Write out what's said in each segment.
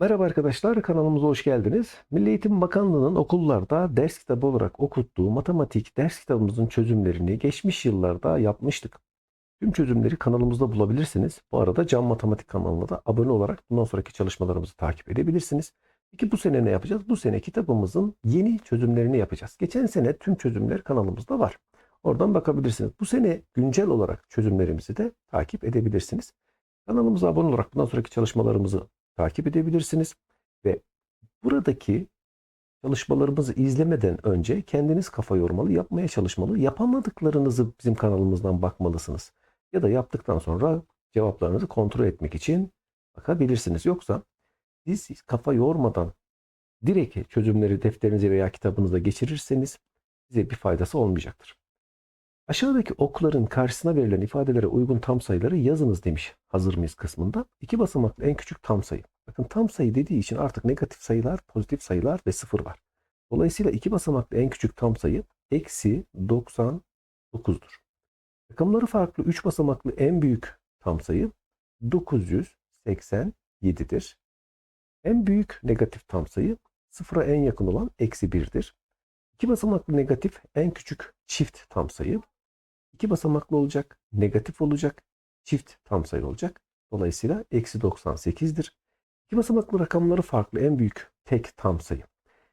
Merhaba arkadaşlar, kanalımıza hoş geldiniz. Milli Eğitim Bakanlığı'nın okullarda ders kitabı olarak okuttuğu matematik ders kitabımızın çözümlerini geçmiş yıllarda yapmıştık. Tüm çözümleri kanalımızda bulabilirsiniz. Bu arada Can Matematik kanalına da abone olarak bundan sonraki çalışmalarımızı takip edebilirsiniz. Peki bu sene ne yapacağız? Bu sene kitabımızın yeni çözümlerini yapacağız. Geçen sene tüm çözümler kanalımızda var. Oradan bakabilirsiniz. Bu sene güncel olarak çözümlerimizi de takip edebilirsiniz. Kanalımıza abone olarak bundan sonraki çalışmalarımızı takip edebilirsiniz. Ve buradaki çalışmalarımızı izlemeden önce kendiniz kafa yormalı, yapmaya çalışmalı. Yapamadıklarınızı bizim kanalımızdan bakmalısınız. Ya da yaptıktan sonra cevaplarınızı kontrol etmek için bakabilirsiniz. Yoksa siz kafa yormadan direkt çözümleri defterinize veya kitabınıza geçirirseniz size bir faydası olmayacaktır. Aşağıdaki okların karşısına verilen ifadelere uygun tam sayıları yazınız demiş hazır mıyız kısmında. İki basamaklı en küçük tam sayı. Bakın tam sayı dediği için artık negatif sayılar, pozitif sayılar ve sıfır var. Dolayısıyla iki basamaklı en küçük tam sayı eksi 99'dur. Rakamları farklı 3 basamaklı en büyük tam sayı 987'dir. En büyük negatif tam sayı sıfıra en yakın olan eksi 1'dir. İki basamaklı negatif en küçük çift tam sayı. İki basamaklı olacak, negatif olacak, çift tam sayı olacak. Dolayısıyla eksi 98'dir. İki basamaklı rakamları farklı en büyük tek tam sayı.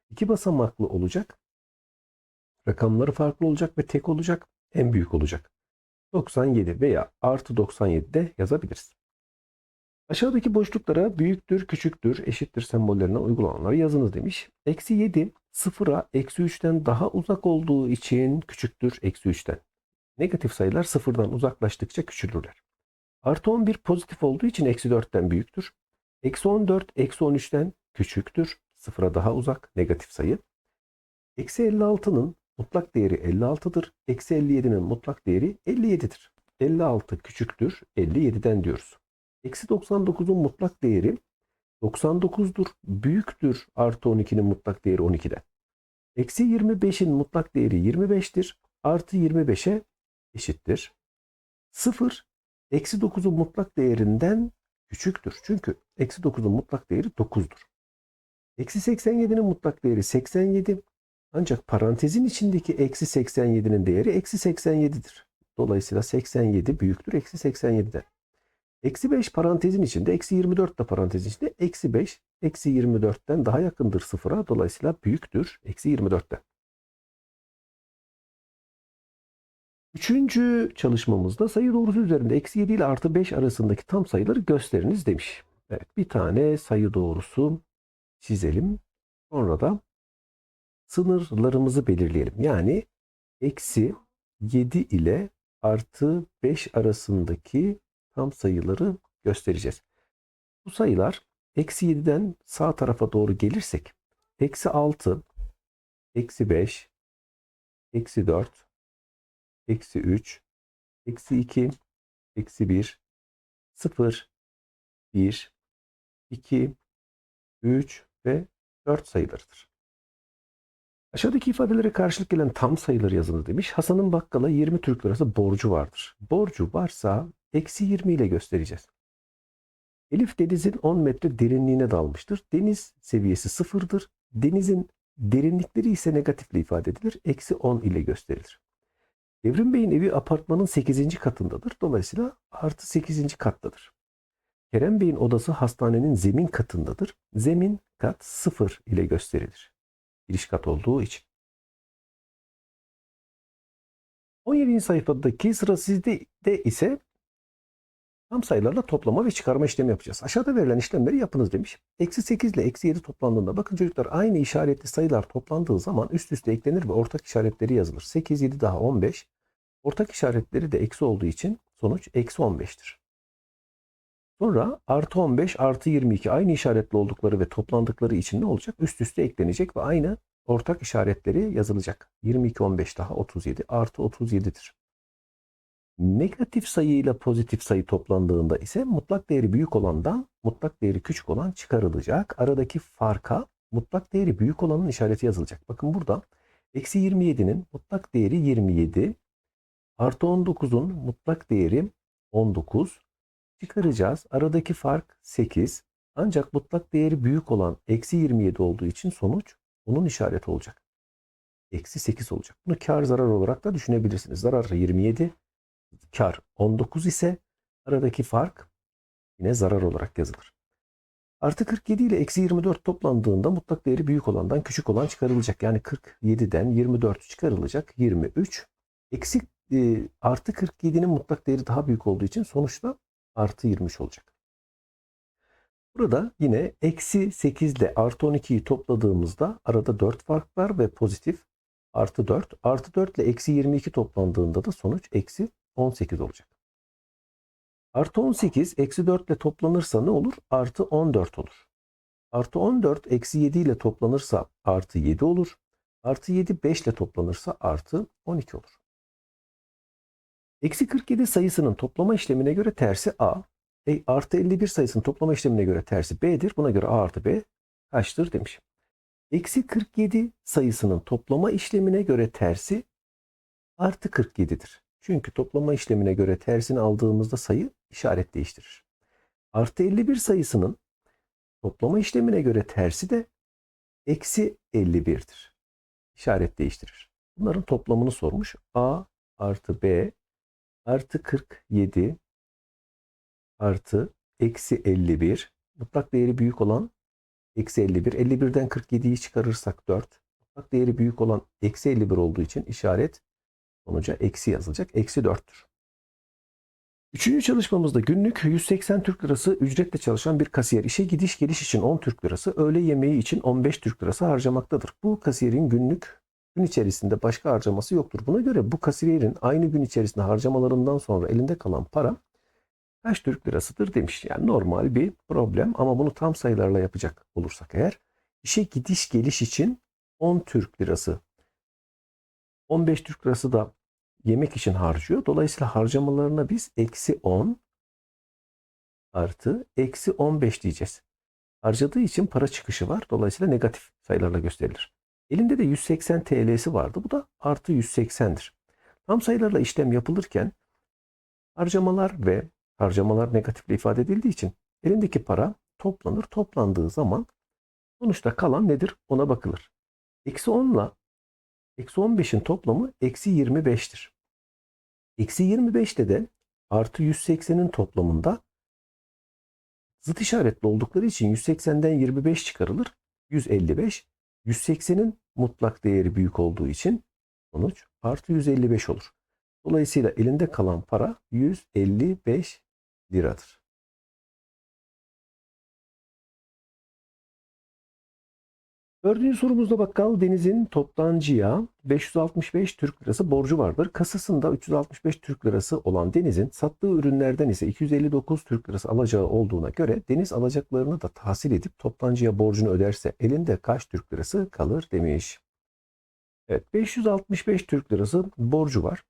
İki basamaklı olacak, rakamları farklı olacak ve tek olacak, en büyük olacak. 97 veya artı 97 de yazabiliriz. Aşağıdaki boşluklara büyüktür, küçüktür, eşittir sembollerine uygulananları yazınız demiş. Eksi 7 sıfıra eksi 3'ten daha uzak olduğu için küçüktür eksi 3'ten. Negatif sayılar sıfırdan uzaklaştıkça küçülürler. Artı 11 pozitif olduğu için eksi 4'ten büyüktür. Eksi 14 eksi 13'ten küçüktür. Sıfıra daha uzak negatif sayı. Eksi 56'nın mutlak değeri 56'dır. Eksi 57'nin mutlak değeri 57'dir. 56 küçüktür 57'den diyoruz. Eksi 99'un mutlak değeri 99'dur. Büyüktür artı 12'nin mutlak değeri 12'den. Eksi 25'in mutlak değeri 25'tir. Artı 25'e eşittir. 0 eksi 9'un mutlak değerinden küçüktür. Çünkü eksi 9'un mutlak değeri 9'dur. Eksi 87'nin mutlak değeri 87. Ancak parantezin içindeki eksi 87'nin değeri eksi 87'dir. Dolayısıyla 87 büyüktür eksi 87'den. Eksi 5 parantezin içinde, eksi 24 de parantezin içinde, eksi 5 eksi 24'ten daha yakındır sıfıra. Dolayısıyla büyüktür eksi 24'ten. Üçüncü çalışmamızda sayı doğrusu üzerinde eksi 7 ile artı 5 arasındaki tam sayıları gösteriniz demiş. Evet bir tane sayı doğrusu çizelim. Sonra da sınırlarımızı belirleyelim. Yani eksi 7 ile artı 5 arasındaki tam sayıları göstereceğiz. Bu sayılar eksi 7'den sağ tarafa doğru gelirsek eksi 6, eksi 5, eksi 4, eksi 3, eksi 2, eksi 1, 0, 1, 2, 3 ve 4 sayılarıdır. Aşağıdaki ifadelere karşılık gelen tam sayıları yazınız demiş. Hasan'ın bakkala 20 Türk lirası borcu vardır. Borcu varsa eksi 20 ile göstereceğiz. Elif denizin 10 metre derinliğine dalmıştır. Deniz seviyesi sıfırdır. Denizin derinlikleri ise negatifle ifade edilir. Eksi 10 ile gösterilir. Evrim Bey'in evi apartmanın 8. katındadır. Dolayısıyla artı 8. kattadır. Kerem Bey'in odası hastanenin zemin katındadır. Zemin kat 0 ile gösterilir. Giriş kat olduğu için. 17. sayfadaki sıra sizde de ise tam sayılarla toplama ve çıkarma işlemi yapacağız. Aşağıda verilen işlemleri yapınız demiş. Eksi 8 ile eksi 7 toplandığında bakın çocuklar aynı işaretli sayılar toplandığı zaman üst üste eklenir ve ortak işaretleri yazılır. 8, 7 daha 15. Ortak işaretleri de eksi olduğu için sonuç eksi 15'tir. Sonra artı 15 artı 22 aynı işaretli oldukları ve toplandıkları için ne olacak? Üst üste eklenecek ve aynı ortak işaretleri yazılacak. 22 15 daha 37 artı 37'dir. Negatif sayı ile pozitif sayı toplandığında ise mutlak değeri büyük olandan mutlak değeri küçük olan çıkarılacak. Aradaki farka mutlak değeri büyük olanın işareti yazılacak. Bakın burada eksi 27'nin mutlak değeri 27 artı 19'un mutlak değeri 19 çıkaracağız. Aradaki fark 8. Ancak mutlak değeri büyük olan eksi 27 olduğu için sonuç onun işareti olacak. Eksi 8 olacak. Bunu kar zarar olarak da düşünebilirsiniz. Zarar 27, kar 19 ise aradaki fark yine zarar olarak yazılır. Artı 47 ile eksi 24 toplandığında mutlak değeri büyük olandan küçük olan çıkarılacak. Yani 47'den 24 çıkarılacak. 23. Eksi e, artı 47'nin mutlak değeri daha büyük olduğu için sonuçta artı 23 olacak. Burada yine eksi 8 ile artı 12'yi topladığımızda arada 4 fark var ve pozitif artı 4. Artı 4 ile eksi 22 toplandığında da sonuç eksi 18 olacak. Artı 18 eksi 4 ile toplanırsa ne olur? Artı 14 olur. Artı 14 eksi 7 ile toplanırsa artı 7 olur. Artı 7 5 ile toplanırsa artı 12 olur. Eksi 47 sayısının toplama işlemine göre tersi A. E, artı 51 sayısının toplama işlemine göre tersi B'dir. Buna göre A artı B kaçtır demiş. Eksi 47 sayısının toplama işlemine göre tersi artı 47'dir. Çünkü toplama işlemine göre tersini aldığımızda sayı işaret değiştirir. Artı 51 sayısının toplama işlemine göre tersi de eksi 51'dir. İşaret değiştirir. Bunların toplamını sormuş. A artı B artı 47 artı eksi 51 mutlak değeri büyük olan eksi 51. 51'den 47'yi çıkarırsak 4. Mutlak değeri büyük olan eksi 51 olduğu için işaret sonuca eksi yazılacak. Eksi 4'tür. Üçüncü çalışmamızda günlük 180 Türk Lirası ücretle çalışan bir kasiyer işe gidiş geliş için 10 Türk Lirası, öğle yemeği için 15 Türk Lirası harcamaktadır. Bu kasiyerin günlük gün içerisinde başka harcaması yoktur. Buna göre bu kasiyerin aynı gün içerisinde harcamalarından sonra elinde kalan para kaç Türk Lirasıdır demiş. Yani normal bir problem ama bunu tam sayılarla yapacak olursak eğer işe gidiş geliş için 10 Türk Lirası 15 Türk Lirası da yemek için harcıyor. Dolayısıyla harcamalarına biz eksi 10 artı eksi 15 diyeceğiz. Harcadığı için para çıkışı var. Dolayısıyla negatif sayılarla gösterilir. Elinde de 180 TL'si vardı. Bu da artı 180'dir. Tam sayılarla işlem yapılırken harcamalar ve harcamalar negatifle ifade edildiği için elindeki para toplanır. Toplandığı zaman sonuçta kalan nedir ona bakılır. Eksi 10 ile eksi 15'in toplamı eksi 25'tir. Eksi 25'te de artı 180'in toplamında zıt işaretli oldukları için 180'den 25 çıkarılır. 155. 180'in mutlak değeri büyük olduğu için sonuç artı 155 olur. Dolayısıyla elinde kalan para 155 liradır. Dördüncü sorumuzda bakkal Deniz'in toptancıya 565 Türk Lirası borcu vardır. Kasasında 365 Türk Lirası olan Deniz'in sattığı ürünlerden ise 259 Türk Lirası alacağı olduğuna göre Deniz alacaklarını da tahsil edip toptancıya borcunu öderse elinde kaç Türk Lirası kalır demiş. Evet 565 Türk Lirası borcu var.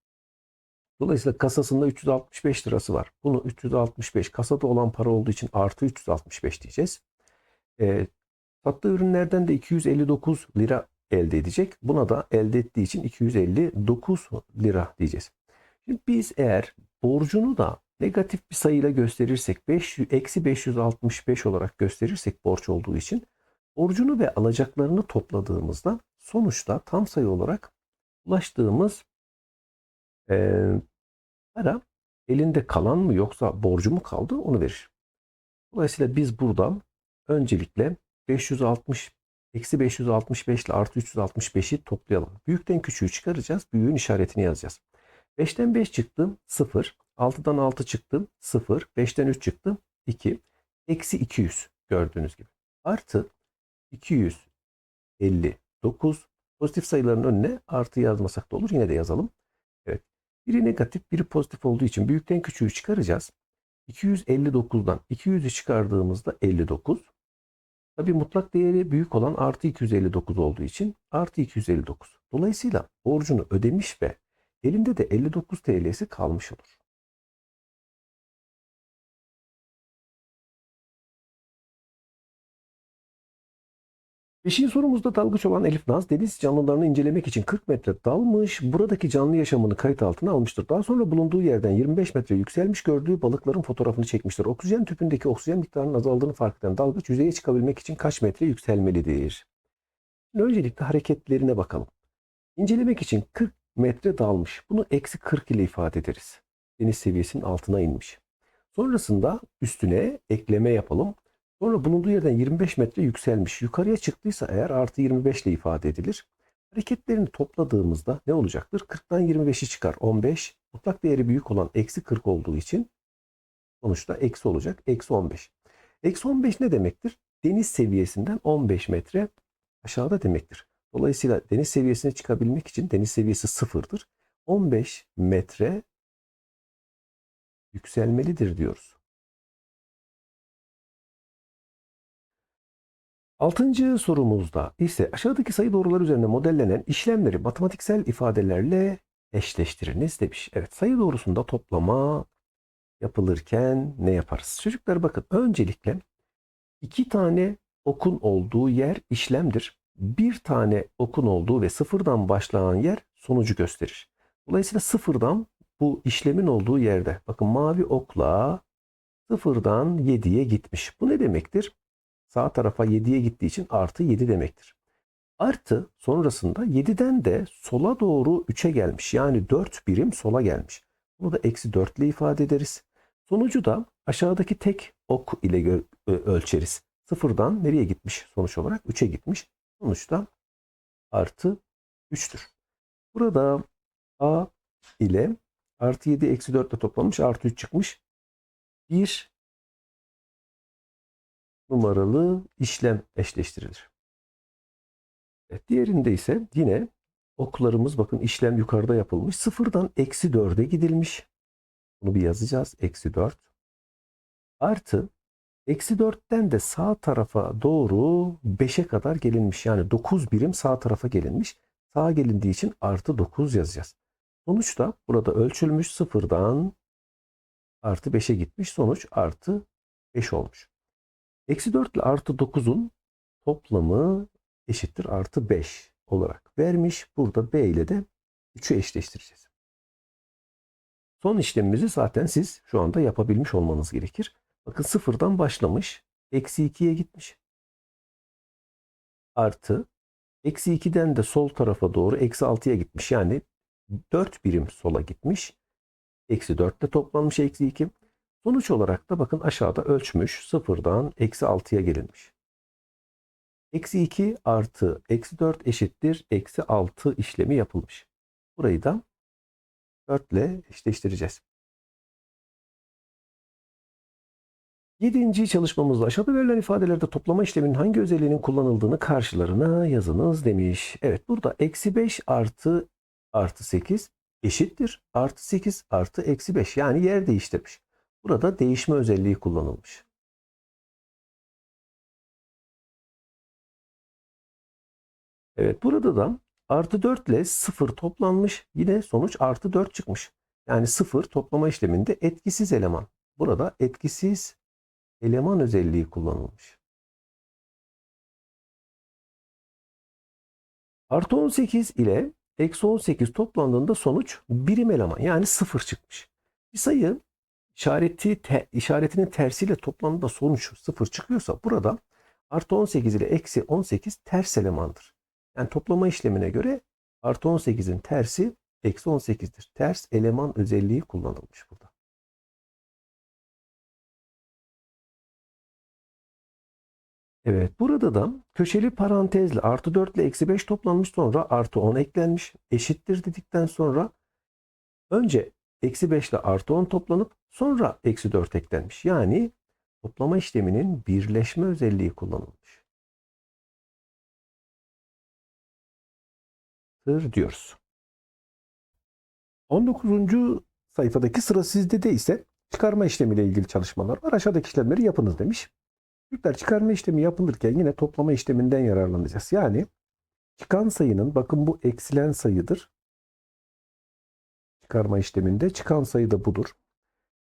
Dolayısıyla kasasında 365 lirası var. Bunu 365 kasada olan para olduğu için artı 365 diyeceğiz. E, sattığı ürünlerden de 259 lira elde edecek. Buna da elde ettiği için 259 lira diyeceğiz. Şimdi biz eğer borcunu da negatif bir sayıyla gösterirsek 500, eksi 565 olarak gösterirsek borç olduğu için borcunu ve alacaklarını topladığımızda sonuçta tam sayı olarak ulaştığımız e, para elinde kalan mı yoksa borcu mu kaldı onu verir. Dolayısıyla biz buradan öncelikle 560 eksi 565 ile artı 365'i toplayalım. Büyükten küçüğü çıkaracağız. Büyüğün işaretini yazacağız. 5'ten 5 çıktı 0. 6'dan 6 çıktı 0. 5'ten 3 çıktı 2. Eksi 200 gördüğünüz gibi. Artı 259 pozitif sayıların önüne artı yazmasak da olur. Yine de yazalım. Evet. Biri negatif, biri pozitif olduğu için büyükten küçüğü çıkaracağız. 259'dan 200'ü çıkardığımızda 59. Tabi mutlak değeri büyük olan artı 259 olduğu için artı 259. Dolayısıyla borcunu ödemiş ve elinde de 59 TL'si kalmış olur. Beşinci sorumuzda dalgıç olan Elif Naz deniz canlılarını incelemek için 40 metre dalmış. Buradaki canlı yaşamını kayıt altına almıştır. Daha sonra bulunduğu yerden 25 metre yükselmiş gördüğü balıkların fotoğrafını çekmiştir. Oksijen tüpündeki oksijen miktarının azaldığını fark eden dalgıç yüzeye çıkabilmek için kaç metre yükselmelidir? Öncelikle hareketlerine bakalım. İncelemek için 40 metre dalmış. Bunu eksi 40 ile ifade ederiz. Deniz seviyesinin altına inmiş. Sonrasında üstüne ekleme yapalım. Sonra bulunduğu yerden 25 metre yükselmiş. Yukarıya çıktıysa eğer artı 25 ile ifade edilir. Hareketlerini topladığımızda ne olacaktır? 40'tan 25'i çıkar. 15. Mutlak değeri büyük olan eksi 40 olduğu için sonuçta eksi olacak. Eksi 15. Eksi 15 ne demektir? Deniz seviyesinden 15 metre aşağıda demektir. Dolayısıyla deniz seviyesine çıkabilmek için deniz seviyesi sıfırdır. 15 metre yükselmelidir diyoruz. Altıncı sorumuzda ise aşağıdaki sayı doğrular üzerinde modellenen işlemleri matematiksel ifadelerle eşleştiriniz demiş. Evet sayı doğrusunda toplama yapılırken ne yaparız? Çocuklar bakın öncelikle iki tane okun olduğu yer işlemdir. Bir tane okun olduğu ve sıfırdan başlayan yer sonucu gösterir. Dolayısıyla sıfırdan bu işlemin olduğu yerde bakın mavi okla sıfırdan 7'ye gitmiş. Bu ne demektir? Sağ tarafa 7'ye gittiği için artı 7 demektir. Artı sonrasında 7'den de sola doğru 3'e gelmiş. Yani 4 birim sola gelmiş. Bunu da eksi 4 ile ifade ederiz. Sonucu da aşağıdaki tek ok ile ölçeriz. Sıfırdan nereye gitmiş sonuç olarak? 3'e gitmiş. Sonuçta artı 3'tür. Burada A ile artı 7 eksi 4 ile toplanmış artı 3 çıkmış. Bir numaralı işlem eşleştirilir. Evet, diğerinde ise yine oklarımız bakın işlem yukarıda yapılmış. Sıfırdan eksi 4'e gidilmiş. Bunu bir yazacağız. Eksi 4. Artı eksi 4'ten de sağ tarafa doğru 5'e kadar gelinmiş. Yani 9 birim sağ tarafa gelinmiş. Sağa gelindiği için artı 9 yazacağız. Sonuçta burada ölçülmüş sıfırdan artı 5'e gitmiş. Sonuç artı 5 olmuş. Eksi 4 ile artı 9'un toplamı eşittir artı 5 olarak vermiş. Burada B ile de 3'ü eşleştireceğiz. Son işlemimizi zaten siz şu anda yapabilmiş olmanız gerekir. Bakın sıfırdan başlamış. Eksi 2'ye gitmiş. Artı eksi 2'den de sol tarafa doğru eksi 6'ya gitmiş. Yani 4 birim sola gitmiş. Eksi 4 ile toplanmış eksi 2. Sonuç olarak da bakın aşağıda ölçmüş. Sıfırdan eksi 6'ya gelinmiş. Eksi 2 artı eksi 4 eşittir. Eksi 6 işlemi yapılmış. Burayı da 4 ile eşleştireceğiz. Yedinci çalışmamızda aşağıda verilen ifadelerde toplama işleminin hangi özelliğinin kullanıldığını karşılarına yazınız demiş. Evet burada eksi 5 artı artı 8 eşittir. Artı 8 artı eksi 5 yani yer değiştirmiş. Burada değişme özelliği kullanılmış. Evet burada da artı 4 ile 0 toplanmış. Yine sonuç artı 4 çıkmış. Yani 0 toplama işleminde etkisiz eleman. Burada etkisiz eleman özelliği kullanılmış. Artı 18 ile eksi 18 toplandığında sonuç birim eleman yani 0 çıkmış. Bir sayı işareti te, işaretinin tersiyle toplamda sonuç 0 çıkıyorsa burada artı 18 ile eksi 18 ters elemandır. Yani toplama işlemine göre artı 18'in tersi eksi 18'dir. Ters eleman özelliği kullanılmış burada. Evet burada da köşeli parantezle artı 4 ile eksi 5 toplanmış sonra artı 10 eklenmiş. Eşittir dedikten sonra önce eksi 5 ile artı 10 toplanıp sonra eksi 4 eklenmiş. Yani toplama işleminin birleşme özelliği kullanılmış. Tır diyoruz. 19. sayfadaki sıra sizde de ise çıkarma işlemiyle ilgili çalışmalar var. Aşağıdaki işlemleri yapınız demiş. Çocuklar çıkarma işlemi yapılırken yine toplama işleminden yararlanacağız. Yani çıkan sayının bakın bu eksilen sayıdır. Çıkarma işleminde çıkan sayı da budur.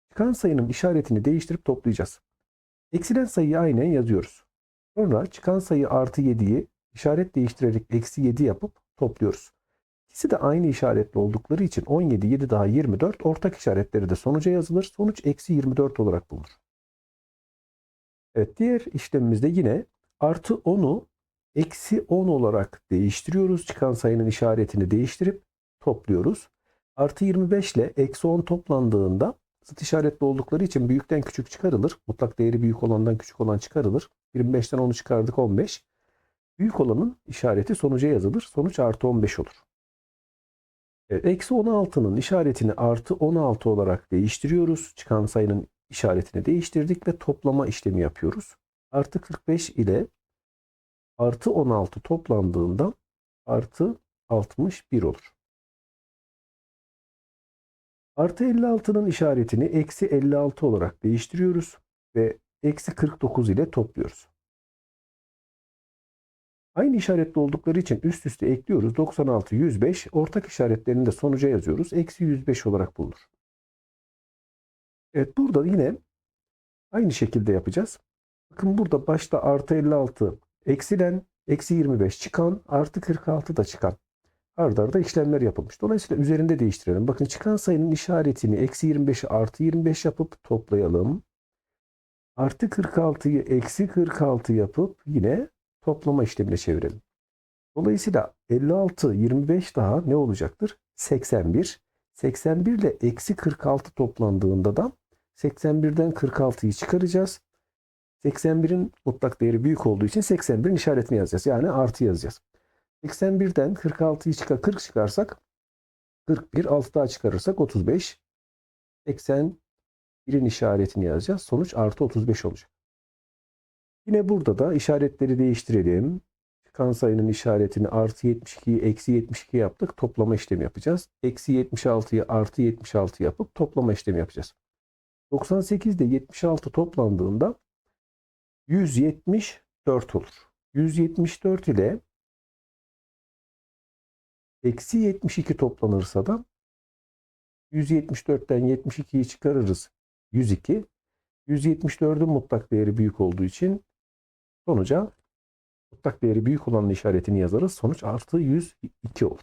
Çıkan sayının işaretini değiştirip toplayacağız. Eksilen sayıyı aynen yazıyoruz. Sonra çıkan sayı artı 7'yi işaret değiştirerek eksi 7 yapıp topluyoruz. İkisi de aynı işaretli oldukları için 17, 7 daha 24 ortak işaretleri de sonuca yazılır. Sonuç eksi 24 olarak bulunur. Evet diğer işlemimizde yine artı 10'u eksi 10 olarak değiştiriyoruz. Çıkan sayının işaretini değiştirip topluyoruz. Artı 25 ile eksi 10 toplandığında zıt işaretli oldukları için büyükten küçük çıkarılır. Mutlak değeri büyük olandan küçük olan çıkarılır. 25'ten 10'u çıkardık 15. Büyük olanın işareti sonuca yazılır. Sonuç artı 15 olur. Evet, eksi 16'nın işaretini artı 16 olarak değiştiriyoruz. Çıkan sayının işaretini değiştirdik ve toplama işlemi yapıyoruz. Artı 45 ile artı 16 toplandığında artı 61 olur. Artı 56'nın işaretini eksi 56 olarak değiştiriyoruz ve eksi 49 ile topluyoruz. Aynı işaretli oldukları için üst üste ekliyoruz. 96, 105 ortak işaretlerini de sonuca yazıyoruz. Eksi 105 olarak bulunur. Evet burada yine aynı şekilde yapacağız. Bakın burada başta artı 56 eksilen, eksi 25 çıkan, artı 46 da çıkan. Arda arda işlemler yapılmış. Dolayısıyla üzerinde değiştirelim. Bakın çıkan sayının işaretini eksi 25'i artı 25 yapıp toplayalım. Artı 46'yı eksi 46 yapıp yine toplama işlemine çevirelim. Dolayısıyla 56, 25 daha ne olacaktır? 81. 81 ile eksi 46 toplandığında da 81'den 46'yı çıkaracağız. 81'in mutlak değeri büyük olduğu için 81'in işaretini yazacağız. Yani artı yazacağız. 81'den 46'yı çıkar 40 çıkarsak 41, 6 daha çıkarırsak 35. 81'in işaretini yazacağız. Sonuç artı 35 olacak. Yine burada da işaretleri değiştirelim. Çıkan sayının işaretini artı 72'yi eksi 72 yaptık. Toplama işlemi yapacağız. Eksi 76'yı artı 76 yapıp toplama işlemi yapacağız. 98 ile 76 toplandığında 174 olur. 174 ile eksi 72 toplanırsa da 174'ten 72'yi çıkarırız. 102. 174'ün mutlak değeri büyük olduğu için sonuca mutlak değeri büyük olanın işaretini yazarız. Sonuç artı 102 olur.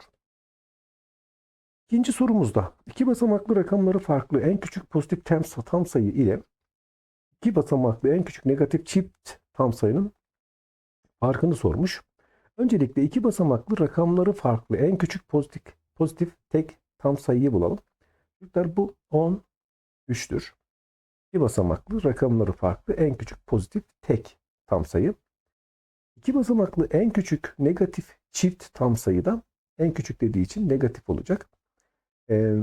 İkinci sorumuzda iki basamaklı rakamları farklı en küçük pozitif tam, tam sayı ile iki basamaklı en küçük negatif çift tam sayının farkını sormuş. Öncelikle iki basamaklı rakamları farklı en küçük pozitif pozitif tek tam sayıyı bulalım. Çocuklar bu 10 3'tür. İki basamaklı rakamları farklı en küçük pozitif tek tam sayı. İki basamaklı en küçük negatif çift tam sayı da en küçük dediği için negatif olacak. Ee,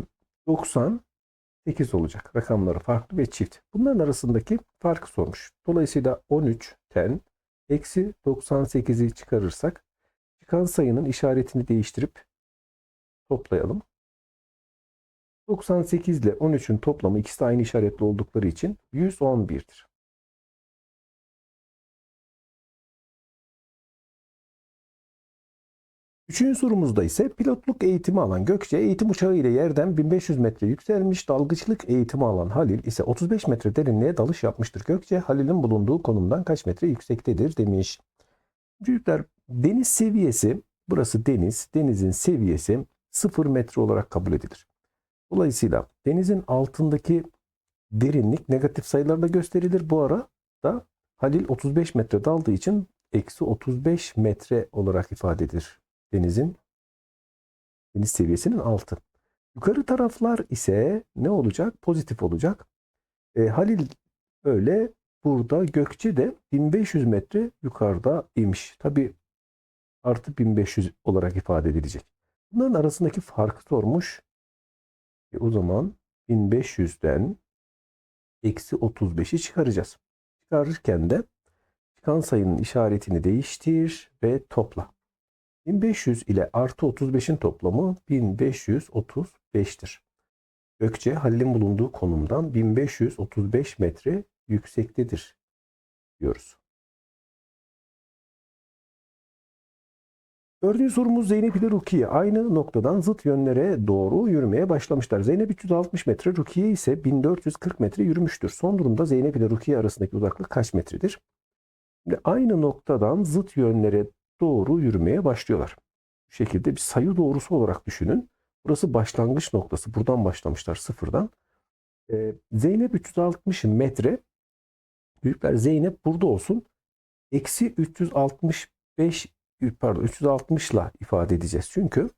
98 olacak. Rakamları farklı ve çift. Bunların arasındaki farkı sormuş. Dolayısıyla 13'ten eksi 98'i çıkarırsak çıkan sayının işaretini değiştirip toplayalım. 98 ile 13'ün toplamı ikisi de aynı işaretli oldukları için 111'dir. Üçüncü sorumuzda ise pilotluk eğitimi alan Gökçe eğitim uçağı ile yerden 1500 metre yükselmiş. Dalgıçlık eğitimi alan Halil ise 35 metre derinliğe dalış yapmıştır. Gökçe Halil'in bulunduğu konumdan kaç metre yüksektedir demiş. Çocuklar deniz seviyesi burası deniz. Denizin seviyesi 0 metre olarak kabul edilir. Dolayısıyla denizin altındaki derinlik negatif sayılarla gösterilir. Bu ara da Halil 35 metre daldığı için eksi 35 metre olarak ifade edilir denizin deniz seviyesinin altı. Yukarı taraflar ise ne olacak? Pozitif olacak. E, Halil öyle burada Gökçe de 1500 metre yukarıda imiş. Tabi artı 1500 olarak ifade edilecek. Bunların arasındaki farkı sormuş. E, o zaman 1500'den eksi 35'i çıkaracağız. Çıkarırken de çıkan sayının işaretini değiştir ve topla. 1500 ile artı 35'in toplamı 1535'tir. Gökçe Halil'in bulunduğu konumdan 1535 metre yüksektedir diyoruz. Dördüncü sorumuz Zeynep ile Rukiye aynı noktadan zıt yönlere doğru yürümeye başlamışlar. Zeynep 360 metre, Rukiye ise 1440 metre yürümüştür. Son durumda Zeynep ile Rukiye arasındaki uzaklık kaç metredir? Şimdi aynı noktadan zıt yönlere doğru yürümeye başlıyorlar. Bu şekilde bir sayı doğrusu olarak düşünün. Burası başlangıç noktası. Buradan başlamışlar sıfırdan. Ee, Zeynep 360 metre. Büyükler Zeynep burada olsun. Eksi 365 pardon 360 ile ifade edeceğiz. Çünkü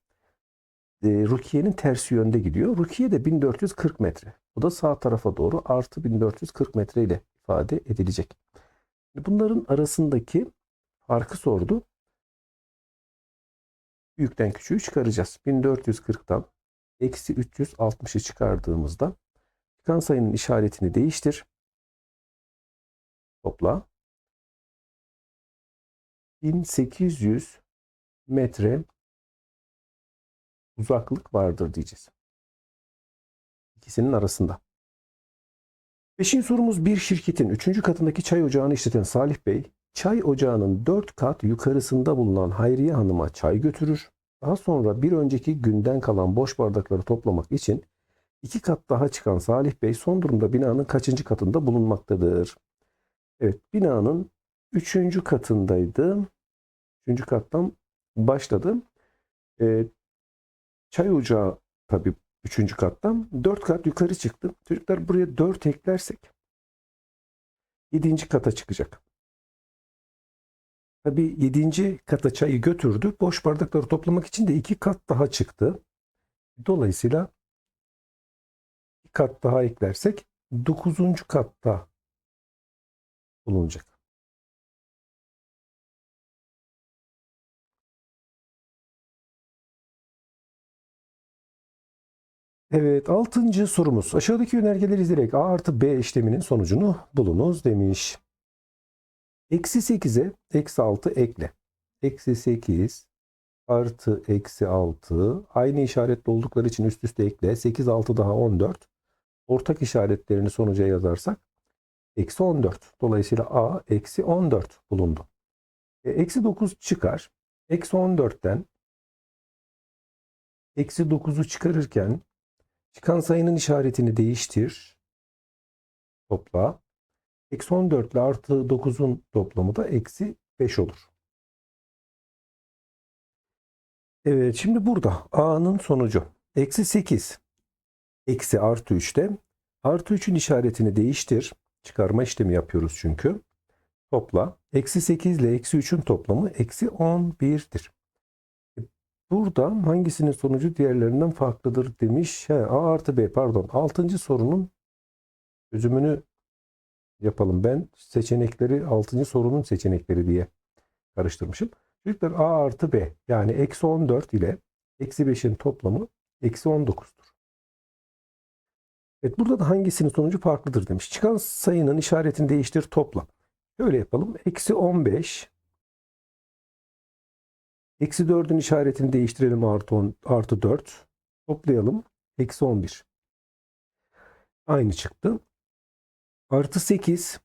e, Rukiye'nin tersi yönde gidiyor. Rukiye de 1440 metre. Bu da sağ tarafa doğru artı 1440 metre ile ifade edilecek. Bunların arasındaki farkı sordu. Büyükten küçüğü çıkaracağız. 1440'tan eksi 360'ı çıkardığımızda çıkan sayının işaretini değiştir. Topla. 1800 metre uzaklık vardır diyeceğiz. İkisinin arasında. Beşinci sorumuz bir şirketin üçüncü katındaki çay ocağını işleten Salih Bey, çay ocağının dört kat yukarısında bulunan Hayriye Hanım'a çay götürür. Daha sonra bir önceki günden kalan boş bardakları toplamak için iki kat daha çıkan Salih Bey son durumda binanın kaçıncı katında bulunmaktadır? Evet, binanın üçüncü katındaydı. Üçüncü kattan başladı. Ee, çay ocağı tabii üçüncü kattan dört kat yukarı çıktı. Çocuklar buraya dört eklersek yedinci kata çıkacak. Tabii yedinci kata çayı götürdü. Boş bardakları toplamak için de iki kat daha çıktı. Dolayısıyla bir kat daha eklersek dokuzuncu katta bulunacak. Evet, altıncı sorumuz. Aşağıdaki yönergeleri izleyerek A artı B işleminin sonucunu bulunuz demiş. Eksi 8'e eksi 6 ekle. Eksi 8 artı eksi 6 aynı işaretli oldukları için üst üste ekle. 8 6 daha 14. Ortak işaretlerini sonuca yazarsak eksi 14. Dolayısıyla A eksi 14 bulundu. E, eksi 9 çıkar. Eksi 14'ten eksi 9'u çıkarırken çıkan sayının işaretini değiştir. Topla. Eksi 14 ile artı 9'un toplamı da eksi 5 olur. Evet şimdi burada A'nın sonucu. Eksi 8 eksi artı 3'te artı 3'ün işaretini değiştir. Çıkarma işlemi yapıyoruz çünkü. Topla. Eksi 8 ile eksi 3'ün toplamı eksi 11'dir. Burada hangisinin sonucu diğerlerinden farklıdır demiş. He, A artı B pardon. Altıncı sorunun çözümünü yapalım. Ben seçenekleri altıncı sorunun seçenekleri diye karıştırmışım. Çocuklar A artı B yani eksi 14 ile eksi 5'in toplamı eksi 19'dur. Evet burada da hangisinin sonucu farklıdır demiş. Çıkan sayının işaretini değiştir topla. Şöyle yapalım. Eksi 15 Eksi 4'ün işaretini değiştirelim artı, 10, artı 4. Toplayalım. Eksi 11. Aynı çıktı. Artı 8.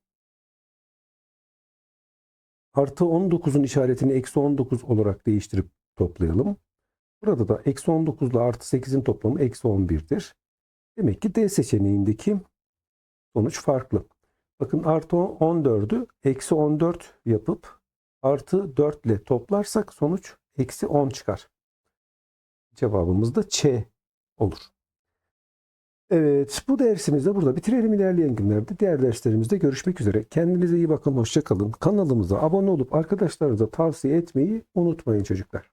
Artı 19'un işaretini eksi 19 olarak değiştirip toplayalım. Burada da eksi 19 ile artı 8'in toplamı eksi 11'dir. Demek ki D seçeneğindeki sonuç farklı. Bakın artı 14'ü eksi 14 yapıp artı 4 ile toplarsak sonuç eksi 10 çıkar. Cevabımız da Ç olur. Evet bu dersimizde burada bitirelim ilerleyen günlerde. Diğer derslerimizde görüşmek üzere. Kendinize iyi bakın. Hoşçakalın. Kanalımıza abone olup arkadaşlarınıza tavsiye etmeyi unutmayın çocuklar.